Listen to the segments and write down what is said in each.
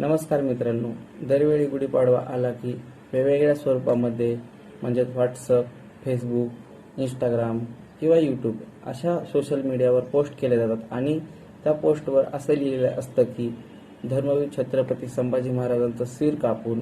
नमस्कार मित्रांनो दरवेळी गुढीपाडवा आला की वेगवेगळ्या स्वरूपामध्ये म्हणजेच व्हॉट्सअप फेसबुक इंस्टाग्राम किंवा यूट्यूब अशा सोशल मीडियावर पोस्ट केले जातात. आणि त्या पोस्टवर असं लिहिलेलं असतं की धर्मवीर छत्रपती संभाजी महाराजांचं सिर कापून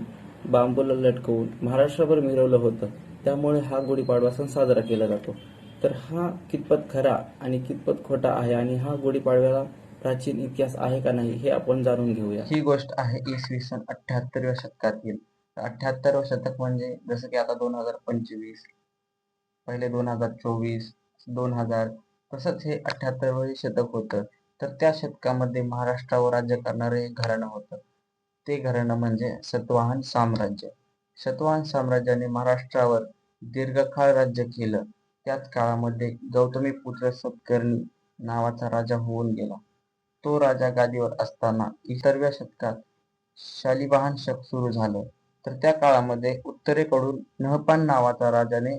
बांबूला लटकवून महाराष्ट्रभर मिरवलं होतं. त्यामुळे हा गुढीपाडवा सण साजरा केला जातो. तर हा कितपत खरा आणि कितपत खोटा आहे आणि हा गुढीपाडव्याला प्राचीन इतिहास आहे का नाही हे आपण जाणून घेऊया. ही गोष्ट आहे इसवी सन अठ्याहत्तरव्या शतकातील अठ्याहत्तरवं शतक म्हणजे जसं की आता दोन हजार पंचवीस पहिले दोन हजार चोवीस दोन हजार तसंच हे अठ्याहत्तरवं शतक होतं. तर त्या शतकामध्ये महाराष्ट्रावर राज्य करणारं एक घराणं होतं. ते घराणं म्हणजे सतवाहन साम्राज्य. सतवाहन साम्राज्याने महाराष्ट्रावर दीर्घकाळ राज्य केलं. त्याच काळामध्ये गौतमी पुत्र सत्कर्णी नावाचा राजा होऊन गेला. तो राजा गादीवर असताना इतरव्या शतकात शालिवाहन शक सुरू झालं. तर त्या काळामध्ये उत्तरेकडून नहपान नावाचा राजाने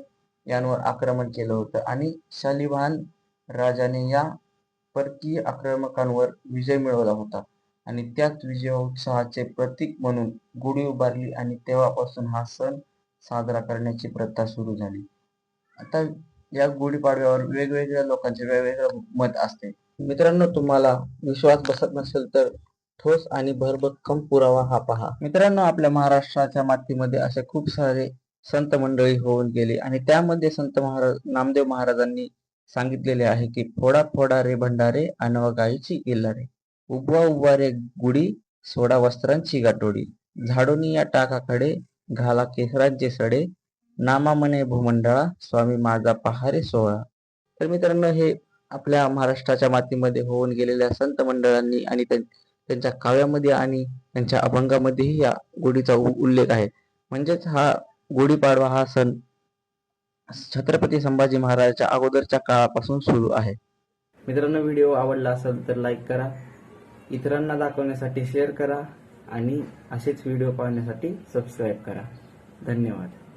यांवर आक्रमण केलं होतं आणि शालिवाहन राजाने या परकीय आक्रमकांवर विजय मिळवला होता. आणि त्याच विजयोत्साहाचे प्रतीक म्हणून गुढी उभारली आणि तेव्हापासून हा सण साजरा करण्याची प्रथा सुरू झाली. आता या गुढीपाडव्यावर वेगवेगळ्या लोकांचे वेगवेगळं मत असते. मित्रांनो तुम्हाला विश्वास बसत नसेल तर ठोस आणि भरभक्कम पुरावा हा पहा. मित्रांनो आपल्या महाराष्ट्राच्या मातीमध्ये असे खूप सारे संत मंडळी होऊन गेले आणि त्यामध्ये संत महाराज नामदेव महाराजांनी सांगितलेले आहे की फोडा फोडा रे भंडारे अनव गायीची उभवा उभा रे गुढी सोडा वस्त्रांची गाठोडी. झाडोनी या टाकाकडे घाला केसरांचे सडे. नामा मने भूमंडळा स्वामी माझा पहारे सोहळा. तर मित्रांनो हे आपल्या महाराष्ट्राच्या मातीमध्ये होऊन गेलेल्या संत मंडळांनी आणि त्यां- त्यांच्या काव्यामध्ये आणि त्यांच्या अभंगामध्येही या गुढीचा उ- उल्लेख आहे. म्हणजेच हा गुढीपाडवा हा सण छत्रपती संभाजी महाराजांच्या अगोदरच्या काळापासून सुरू आहे. मित्रांनो व्हिडिओ आवडला असेल तर लाईक करा इतरांना दाखवण्यासाठी शेअर करा आणि असेच व्हिडिओ पाहण्यासाठी सबस्क्राईब करा. धन्यवाद.